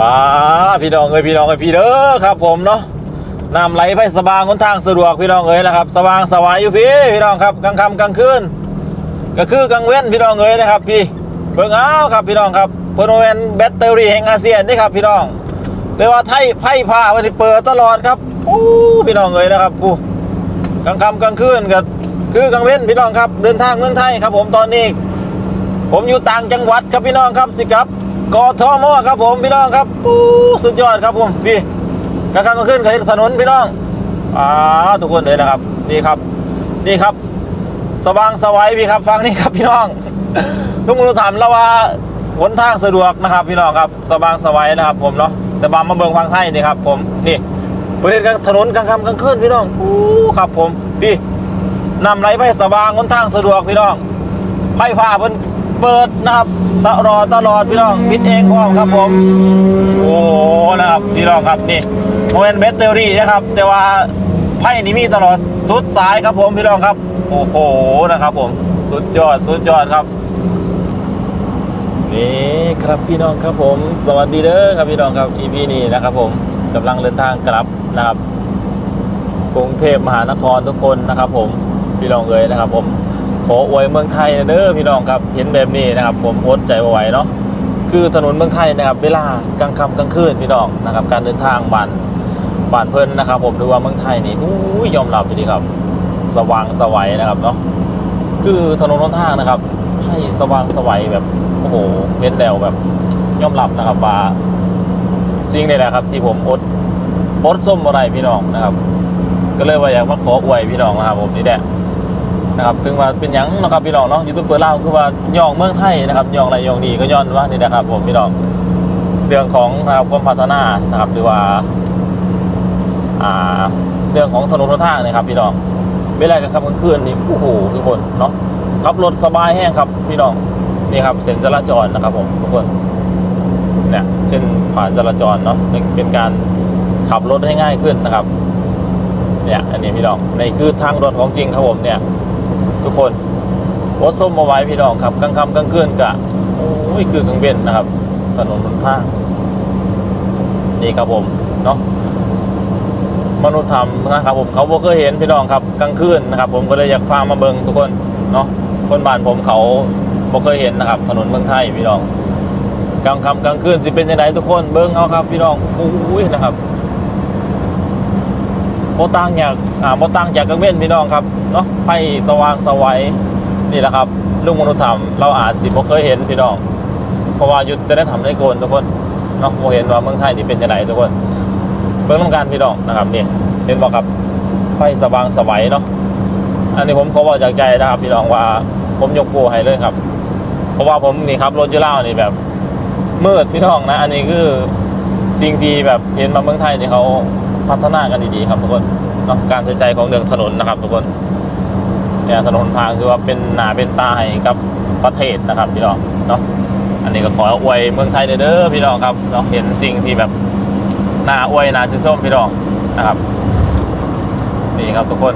ป้าพี่น้องเอ้ยพี่น้องเอ้ยพี่เด้อครับ ผมเนาะน้ำไหลไปสบางคนทางสะดวกพี่น้องเอ้ยนะครับ สว่างสวายอยู่พี่พี่น้องครับกลางค่ำกลางคืนก็คือกลางเว้นพี่น้องเอ้ยนะครับ พี่เบิ่งเอาครับพี่น้องครับเพิ่นเป็นแบตเตอรี่แห่งอาเซียนนี่ครับพี่น้อง แต่ว่าไทยไพ่ผ้าวันนี้เปิดตลอดครับโอ้พี่น้องเอ้ยนะครับกูกลางค่ำกลางคืนก็คือกลางเว้นพี่น้องครับเดินทางเมืองไทยครับ ผมตอนนี้ ผมอยู่ต่างจังหวัดครับพี่น้องครับสิครับ กทมครับผมพี่น้องครับอู้สุดยอดครับผมพี่กลางค่ำกลางคืนเคยถนนพี่น้องอ่าทุกคนเลยนะครับนี่ครับนี่ครับ สว่างสวัยพี่ครับฟังนี่ครับพี่น้อง ทุกคนถามแล้วว่าหนทางสะดวกนะครับ พี่น้องครับสว่างสวัยนะครับ ผมเนาะแต่บามาเบิงฟังไทยนี่ครับ ผมนี่ประเด็นถนนกลางค่ำกลางคืนพี่น้องอู้ครับ ผมพี่นำไรไปสว่างหนทางสะดวกพี่น้องไพ่ผ้าเพิ่น เปิดนะครับตลอดตลอดพี่น้องปิดเองพร้อมครับผม โอ้โหนะครับพี่น้องครับนี่โมเอนแบตเตอรี่นะครับ แต่ว่าไพ่นี่มีตลอดสุดสายครับผมพี่น้องครับ โอ้โหนะครับผมสุดยอดสุดยอดครับนี่ครับพี่น้องครับผม สวัสดีเด้อครับพี่น้องครับ EP นี้นะครับผมกำลังเดินทางกลับนะครับกรุงเทพมหานครทุกคนนะครับผมพี่น้องเอ๋ยนะครับผม ออวยเมืองไทยเด้อพี่น้องครับเห็นแบบนี้นะครับ ผมอดใจบ่ไหวเนาะคือถนนเมืองไทยนะครับ เวลากลางค่ำกลางคืนพี่น้องนะครับ การเดินทางบ้านบ้านเพิ่นนะครับ ผมดูว่าเมืองไทยนี่อู้ยอมรับไปดีครับ สว่างสวัยนะครับเนาะคือถนนหนทางนะครับ ให้สว่างสวัยแบบโอ้โหเน้นแนวแบบยอมรับนะครับว่าสิ่งนี้แหละครับ ที่ผมอดอดส้มอะไรพี่น้องนะครับ ก็เลยว่าอยากมาขออวยพี่น้องนะครับผมนี่แหละ นะครับถึงว่าเป็นหยังนะครับพี่น้องเนาะยูทูบเบอร์เล่าคือว่าย่องเมืองไทยนะครับย่องอะไรย่องดีก็ย้อนว่านี่นะครับผมพี่น้องเรื่องของนะครับความพัฒนานะครับหรือว่าอ่าเรื่องของถนนหนทางนะครับพี่น้องเวลากลางค่ำกลางคืนนี่โอ้โหทุกคนเนาะขับรถสบายแห้งครับพี่น้องนี่ครับเส้นจราจรนะครับผมทุกคนเนี่ยเส้นผ่านจราจรเนาะเป็นเป็นการขับรถให้ง่ายขึ้นนะครับเนี่ยอันนี้พี่น้องในคือทางรถของจริงครับผมเนี่ย ทุกคนรถส้มมาไว้พี่น้องครับกลางค่ำกลางคืนกะโอ้ยคือกลางเว้นนะครับ ถนนหนทางนี่ครับผมเนาะมนุษย์ธรรมนะครับผมเขาบ่เคยเห็นพี่น้องครับกลางคืนนะครับ ผมก็เลยอยากพามาเบิงทุกคนเนาะคนบ้านผมเขาบ่เคยเห็นนะครับ ถนนเมืองไทยพี่น้องกลางค่ำกลางคืนสิเป็นยังไงทุกคนเบิงเอาครับพี่น้องอุ้ยนะครับ บตังอยากอ่าโบตังอยากกังเว้นพี่น้องครับเนาะไฟสว่างสวัยนี่แหละครับลุงมนุษย์ธรรมเราอาจสิบ่เคยเห็นพี่น้อง เพราะว่ายุทธจะได้ทำได้โกนทุกคนเนาะโมเห็นว่าเมืองไทยนี่เป็นยังไงทุกคนเบิ่งต้องการพี่น้องนะครับนี่เห็นบอกครับไฟสว่างสวัยเนาะอันนี้ผมขอบอกจากใจนะครับ พี่น้องว่าผมยกปรให้เลยครับ เพราะว่าผมนี่ครับรถยูเล่านี่แบบมืดพี่น้องนะ อันนี้คือสิ่งที่แบบเห็นมาเมืองไทยนี่เขา พัฒนากันดีๆครับทุกคนเนาะการใส่ใจของเรื่องถนนนะครับ ทุกคนเนี่ยถนนทางคือว่าเป็นหนาเป็นตาให้กับประเทศนะครับพี่น้องเนาะอันนี้ก็ขออวยเมืองไทยเด้อพี่น้องครับเนาะเห็นสิ่งที่แบบหน่าอวยหน่าชื่นชมพี่น้องนะครับนี่ครับทุกคน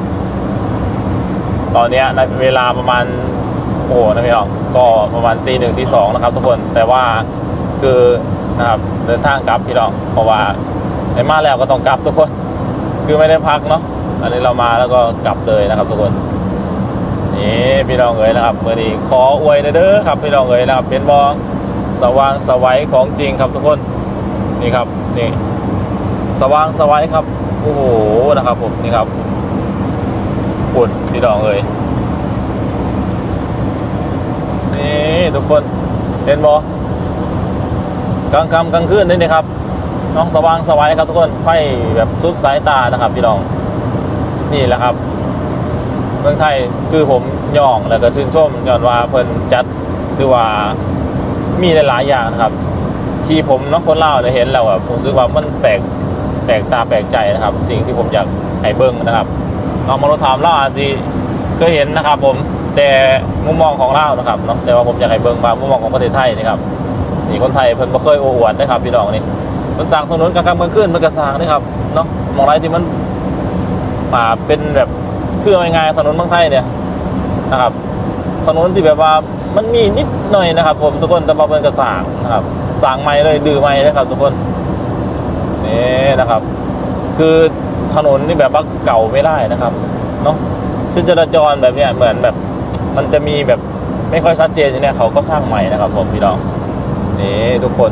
ตอนนี้ในเวลาประมาณโอ้นะพี่น้องก็ประมาณตีหนึ่งตีสองนะครับ ทุกคนแต่ว่าคือนะครับเดินทางกลับพี่น้องเพราะว่า ในมาแล้วก็ต้องกลับทุกคน คือไม่ได้พักเนาะอันนี้เรามาแล้วก็กลับเลยนะครับทุกคนนี่พี่น้องเอ๋ยนะครับเมื่อนี้ขออวยเด้อครับพี่น้องเอ๋ยนะครับเป็นบองสว่างสวัยของจริงครับทุกคนนี่ครับนี่สว่างสวัยครับโอ้โหนะครับผมนี่ครับปุ่นพี่น้องเอ๋ยนี่ทุกคนเห็นบอกลางค่ำกลางคืนนี่นี่ครับ น้องสว่างสวัยครับทุกคนไฟแบบสุดสายตานะครับพี่น้อง นี่แหละครับ เมืองไทยคือผมย่องแล้วก็ชื่นชมย้อนว่าเพิ่นจัดคือว่ามีหลายๆอย่างนะครับ ที่ผมน้องคนเล่าเนี่ยเห็นแล้วอะผมรู้สึกว่ามันแปลกแปลกตาแปลกใจนะครับ สิ่งที่ผมอยากให้เบิ้งนะครับน้องมนุษย์ถามเล่าอาจสิเคยเห็นนะครับ ผมแต่มุมมองของเล่านะครับเนาะแต่ว่าผมอยากให้เบิ้งมามุมมองของประเทศไทยนะครับนี่คนไทยเพิ่นบ่เคยโอ้อวดนะครับพี่น้องนี่ มันสร้างถนนกลางค่ำกลางคืนมันก็สร้างนี่ครับเนาะมองไรที่มันป่าเป็นแบบคือเอาง่ายๆถนนเมืองไทยเนี่ยนะครับถนนที่แบบว่ามันมีนิดหน่อยนะครับ ผมทุกคนแต่มาเป็นกระสางนะครับสางใหม่เลยดื้อใหม่เลยครับ ทุกคนนี่นะครับ คือถนนนี่แบบว่าเก่าไม่ได้นะครับเนาะซึ่งจราจรแบบเนี้ยเหมือนแบบ มันจะมีแบบไม่ค่อยชัดเจนอย่างเนี้ยเขาก็สร้างใหม่นะครับ ผมพี่น้องนี่ทุกคน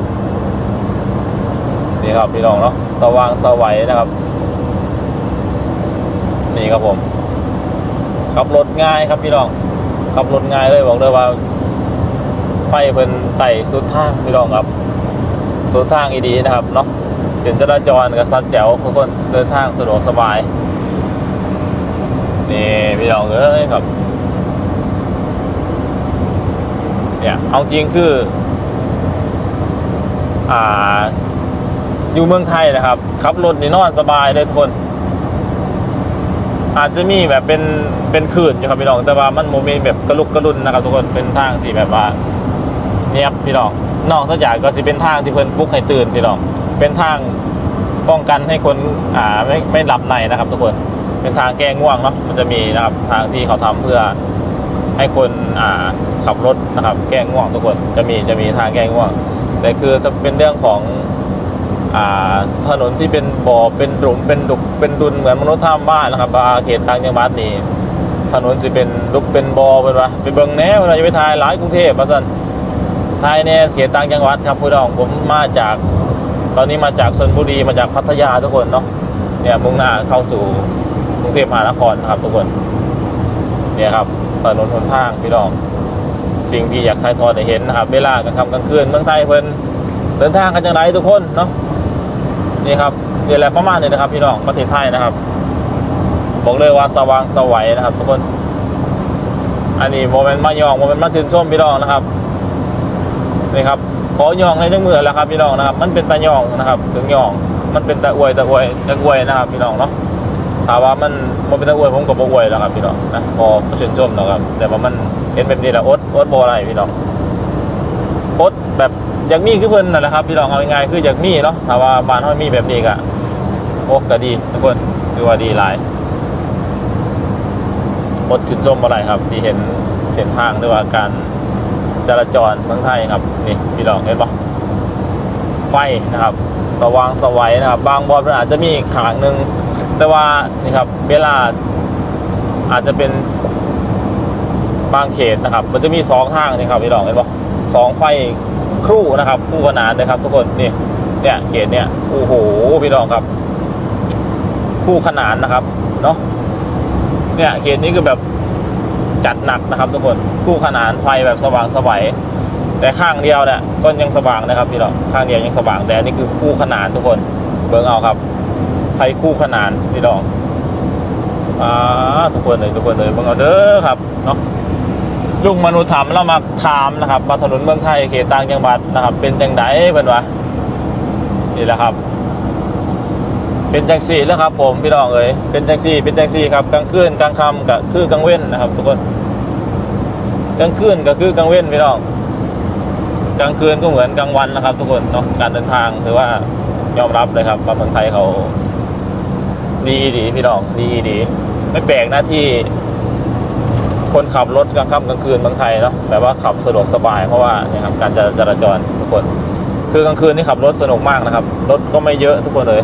นี่ครับพี่น้องเนาะสว่างสวัยนะครับ นี่ครับผมขับรถง่ายครับพี่น้องขับรถง่ายเลยบอกเลยว่า ไฟเพิ่นไต่สุดทางพี่น้องครับ สุดทางอีดีนะครับเนาะถึงจราจรกับซัดแจ๋วทุกคนเดินทางสะดวกสบาย นี่พี่น้องเอ้ยครับเนี่ยเอาจริงคือ อ่า อยู่เมืองไทยนะครับขับรถนี่นอนสบายเลยทุกคน อาจจะมีแบบเป็นเป็นขื่นอยู่ครับพี่น้อง แต่ว่ามันโมเมีแบบกระลุกกระลุนนะครับ ทุกคนเป็นทางที่แบบว่าเนียบพี่น้องนอกจากก็จะเป็นทางที่เพิ่นปลุกให้ตื่นพี่น้อง เป็นทางป้องกันให้คนอ่าไม่ไม่หลับในนะครับ ทุกคนเป็นทางแก้ง่วงเนาะมันจะมีนะครับทางที่เขาทำเพื่อให้คนอ่าขับรถนะครับ แก้ง่วงทุกคนจะมีจะมีทางแก้ง่วง แต่คือจะเป็นเรื่องของ ถนนที่เป็นบ่อเป็นหลุมเป็นดุกเป็นดุนเหมือนมนุษย์ท่ามบ้านนะครับอาเขตต่างจังหวัดนี่ถนนจะเป็นลุกเป็นบ่อเป็นว่าไปเบิ่งแน่เวลาจะไปถ่ายหลายกรุงเทพมาสั่นถ่ายเนี่ยเขตต่างจังหวัดครับผู้ดองผมมาจาก ตอนนี้มาจากชนบุรีมาจากพัทยาทุกคนเนาะเนี่ยมุ่งหน้าเข้าสู่กรุงเทพมหานครครับทุกคนเนี่ยครับถนนหนทางพี่น้อง สิ่งที่อยากถ่ายทอดให้เห็นนะครับเวลากลางค่ำกลางคืนเมืองไทยเพิ่นเดินทางกันจังไรทุกคนเนาะ นี่ครับนี่แหละประมาณนี้นะครับ พี่น้องประเทศไทยนะครับ บอกเลยว่าสว่างสวัยนะครับ ทุกคน อันนี้โมเมนต์มายองโมเมนต์มาชื่นชมพี่น้องนะครับนี่ครับขอยองในจังมือแล้วครับพี่น้องนะครับ มันเป็นตะยองนะครับ ถึงยอง มันเป็นตะอวยตะอวยตะอวยนะครับ พี่น้องเนาะถามว่ามันมันเป็นตะอวยผมก็บ่อวยแล้วครับพี่น้องนะพอชื่นชมนะครับ แต่ว่ามันเห็นแบบนี้แหละอดอดบ่อะไรพี่น้อง อยากมีคือเพิ่นนั่นแหละครับพี่น้องเอาง่ายๆคืออยากมีเนาะถ้าว่าบ้านเฮามีแบบนี้ก็โอ้ก็ดีทุกคนคือว่าดีหลายอดชื่นชมอะไรครับ ที่เห็นเส้นทางหรือว่าการจราจรเมืองไทยครับนี่พี่น้องเห็นปะไฟนะครับ สว่างสวัยนะครับ บางบอลมันอาจจะมีขางหนึ่งแต่ว่านี่ครับเวลาอาจจะเป็นบางเขตนะครับ มันจะมีสองทางนี่ครับพี่น้องเห็นปะสองไฟ ครู่นะครับ คู่ขนานเลยครับ ทุกคนนี่เนี่ยเกตเนี่ยโอ้โหพี่น้องครับ คู่ขนานนะครับเนาะเนี่ยเกตนี้คือแบบจัดหนักนะครับ ทุกคนคู่ขนานไฟแบบสว่างสวัยแต่ข้างเดียวเนี่ยก็ยังสว่างนะครับพี่น้องข้างเดียวยังสว่างแต่นนี่คือคู่ขนานทุกคนเบิ่งเอาครับไฟคู่ขนานพี่น้องอ่าทุกคนเลยทุกคนเลยเบิ่งเอาเด้อครับเนาะ ลุงมนุษย์ถามเรามาถามนะครับว่าถนนเมืองไทยเขตต่างจังหวัดนะครับ เป็นจังไดเป็นวะนี่แหละครับ เป็นจังสี่แล้วครับ ผมพี่น้องเอ๋ยเป็นจังสี่ เป็นจังสี่ครับกลางคืนกลางค่ำก็คือกลางเว้นนะครับ ทุกคนกลางคืนก็คือกลางเว้นพี่น้องกลางคืนก็เหมือนกลางวันนะครับ ทุกคนเนาะการเดินทางถือว่ายอมรับเลยครับว่าเมืองไทยเขาดีดีพี่น้องดีดีไม่แปลกนะที่ คนขับรถกลางค่ำกลางคืนเมืองไทยเนาะแบบว่าขับสะดวกสบายเพราะว่าเนี่ยครับการจราจรทุกคน คือกลางคืนนี่ขับรถสนุกมากนะครับ รถก็ไม่เยอะทุกคนเลย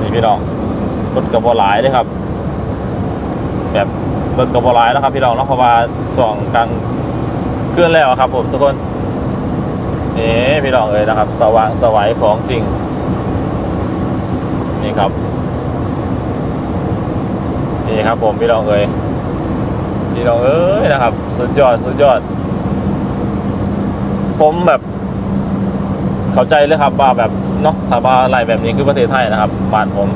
นี่พี่น้องรถกระบะหลายเลยครับ แบบรถกระบะหลายนะครับ พี่น้องเนาะเพราะว่าส่องกลางเคลื่อนแล้วครับ ผมทุกคนนี่พี่น้องเลยนะครับ สว่างสวัยของจริง นี่ครับนี่ครับผมพี่น้องเลย พี่น้องเอ้ยนะครับ สุดยอดสุดยอด ผมแบบ เข้าใจเลยครับว่าแบบเนาะถ้าว่าอะไรแบบนี้คือประเทศไทยนะครับบ้านผม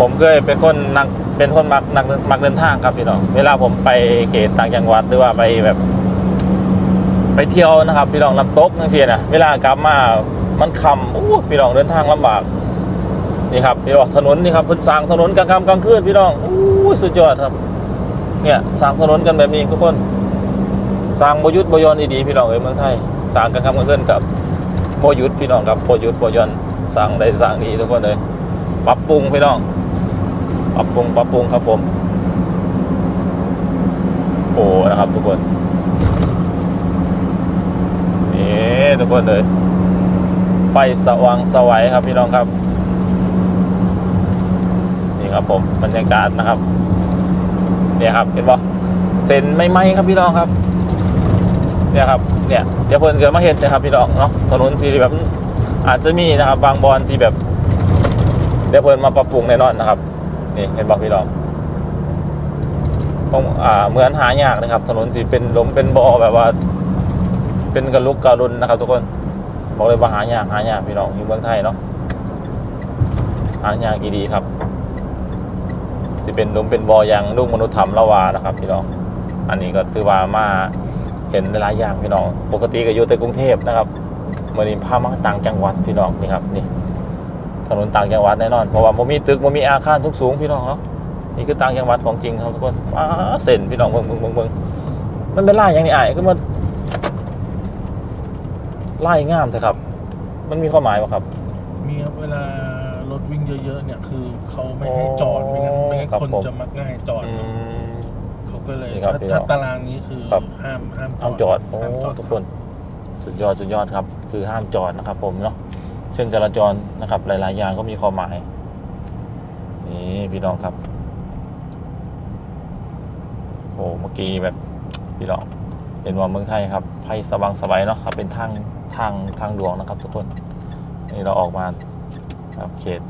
ผมเคยเป็นคนนักเป็นคนมักนักมักเดินทางครับพี่น้อง เวลาผมไปเขตต่างจังหวัดหรือว่าไปแบบ ไปเที่ยวนะครับพี่น้องน้ำตกนั่นเชียนะเวลากลับมามันคำโอ้พี่น้องเดินทางลำบากนี่ครับพี่น้องถนนนี่ครับเพิ่นสร้างถนนกลางค่ำกลางคืนพี่น้องโอ้สุดยอดครับ เนี่ยสร้างถนนกันแบบนี้ทุกคนสร้างบยุทธบยอนดีๆพี่น้องเอ้ยเมืองไทยสร้างกันคำกันเกินกับบยุทธพี่น้องครับบยุทธบยอนสร้างได้สร้างดีทุกคนเลยปรับปรุงพี่น้องปรับปรุงปรับปรุงครับผม โอ้นะครับทุกคนนี่ทุกคนเลยไฟสว่างสวัยครับพี่น้องครับ นี่ครับผมบรรยากาศนะครับ เนี่ยครับเห็นปะเซ็นไม่ไหมครับพี่น้องครับ เนี่ยครับเนี่ยเดี๋ยวเพิ่นเกิดมาเห็นนะครับพี่น้องเนาะถนนที่แบบอาจจะมีนะครับบางบอนที่แบบ เดี๋ยวเพิ่นมาปรับปรุงแน่นอนนะครับ นี่เห็นบอกพี่น้องต้องอ่าเหมือนหายากนะครับ ถนนที่เป็นหลมเป็นบ่อแบบว่า เป็นกระลุกกระรุนนะครับ ทุกคนบอกเลยว่าหายากหายากพี่น้องอยู่เมืองไทยเนาะหายากอีดีครับ ที่เป็นลุมเป็นบออย่างลูกมนุษย์ทำละวานะครับ พี่น้อง อันนี้ก็ถือว่ามาเห็นหลายอย่างพี่น้อง ปกติก็อยู่แต่กรุงเทพนะครับเมื่อนี้พามาต่างจังหวัดพี่น้องนี่ครับนี่ถนนต่างจังหวัดแน่นอนเพราะว่าบ่มีตึกบ่มีอาคารสูงๆพี่น้องเนาะนี่คือต่างจังหวัดของจริงครับทุกคนว้าเส้นพี่น้องเบิ่งเบิ่งเบิ่งเบิ่งมันเป็นลายอย่างนี้อ้ายคือมันลายงามเถอะครับ มันมีความหมายป่ะครับ มีครับเวลารถวิ่งเยอะๆเนี่ยคือเขาไม่ให้จอดโอ้ไม่งั้นไม่งั้นครับคนผม จะมักง่ายจอด อืม เขาก็เลยนี่ครับถ้าพี่น้องถ้าตารางนี้คือครับ ห้ามห้ามห้ามจอดโอ้ห้ามจอดทุกคน สุดยอดสุดยอดครับ คือห้ามจอดนะครับ ผมเนาะเช่นจราจรนะครับ หลาย ๆ อย่างก็มีความหมาย นี่พี่น้องครับโอ้เมื่อกี้แบบ พี่น้องเห็นว่าเมืองไทยครับไพ่สว่างสบายเนาะครับเป็นทางทางทางหลวงนะครับ ทุกคน นี่เราออกมาครับเขต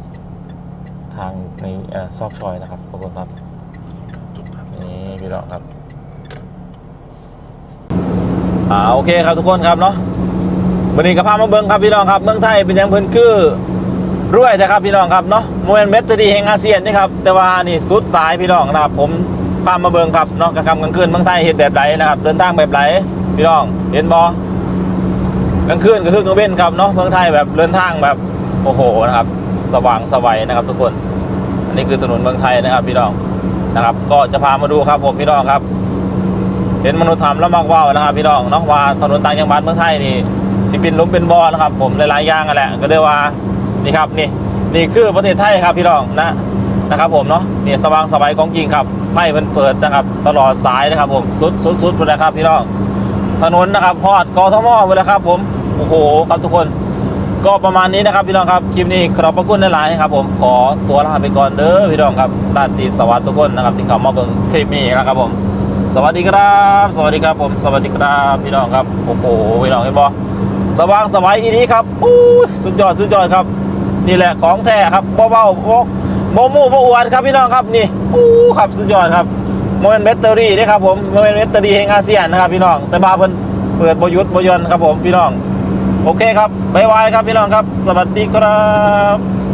ทางในอซอกซอยนะครับทุกคนครับนี่พี่น้องครับอ่าโอเคครับทุกคนครับเนาะวันนี้ก็พามาเบิ้งครับพี่น้องครับเมืองไทยเป็นยังเพิ่นคือรวยนะครับพี่น้องครับเนาะโมเมนเมตดีแห่งอาเซียนนี่ครับแต่ว่านี่สุดสายพี่น้องนะครับผมพามาเบิ้งครับเนาะกลางค่ำกลางคืนเมืองไทยเห็นแบบไหนนะครับเดินทางแบบไหนพี่น้องเห็นบ กลางคืนก็คือกลางเว้นครับเนาะเมืองไทยแบบเดินทางแบบโอ้โหนะครับ สว่างสวัยนะครับ ทุกคน อันนี้คือถนนเมืองไทยนะครับ พี่น้องนะครับ ก็จะพามาดูครับผมพี่น้องครับ เห็นมนุษย์ทำแล้วมักว่าวนะครับ พี่น้องเนาะว่าถนนต่างจังหวัดเมืองไทยนี่สิเป็นลุมเป็นบ่อนะครับ ผมหลายๆอย่างกันแหละ ก็เรียกว่านี่ครับนี่นี่คือประเทศไทยครับพี่น้องนะนะครับ ผมเนาะนี่สว่างสบายของจริงครับไฟมันเปิดนะครับ ตลอดสายนะครับ ผมสุดสุดสุดไปเลยครับพี่น้องถนนนะครับพอดกอทมไปเลยครับผม โอ้โหครับทุกคนก็ประมาณนี้นะครับพี่น้องครับคลิปนี้ขอบพระคุณหลายๆครับผมขอตัวลาไปก่อนเด้อพี่น้องครับราตรีสวัสดิ์ทุกคนนะครับที่เข้ามาเบิ่งคลิปนี้นะครับผม สวัสดีครับ สวัสดีครับผม สวัสดีครับพี่น้องครับโอ้โหพี่น้องเห็นบ่สว่างสวัยอีนี้ครับอู้สุดยอดสุดยอดครับ นี่แหละของแท้ครับเบาๆโอ้โมมูโมอวดครับพี่น้องครับนี่อู้ครับสุดยอดครับโมเมนแบตเตอรี่นี่ครับผมโมเมนแบตเตอรี่แห่งอาเซียนนะครับพี่น้องแต่บาเพิ่นเปิดบยุทธ์บยนครับผมพี่น้อง โอเคครับบ๊ายบายครับพี่น้องครับ สวัสดีครับ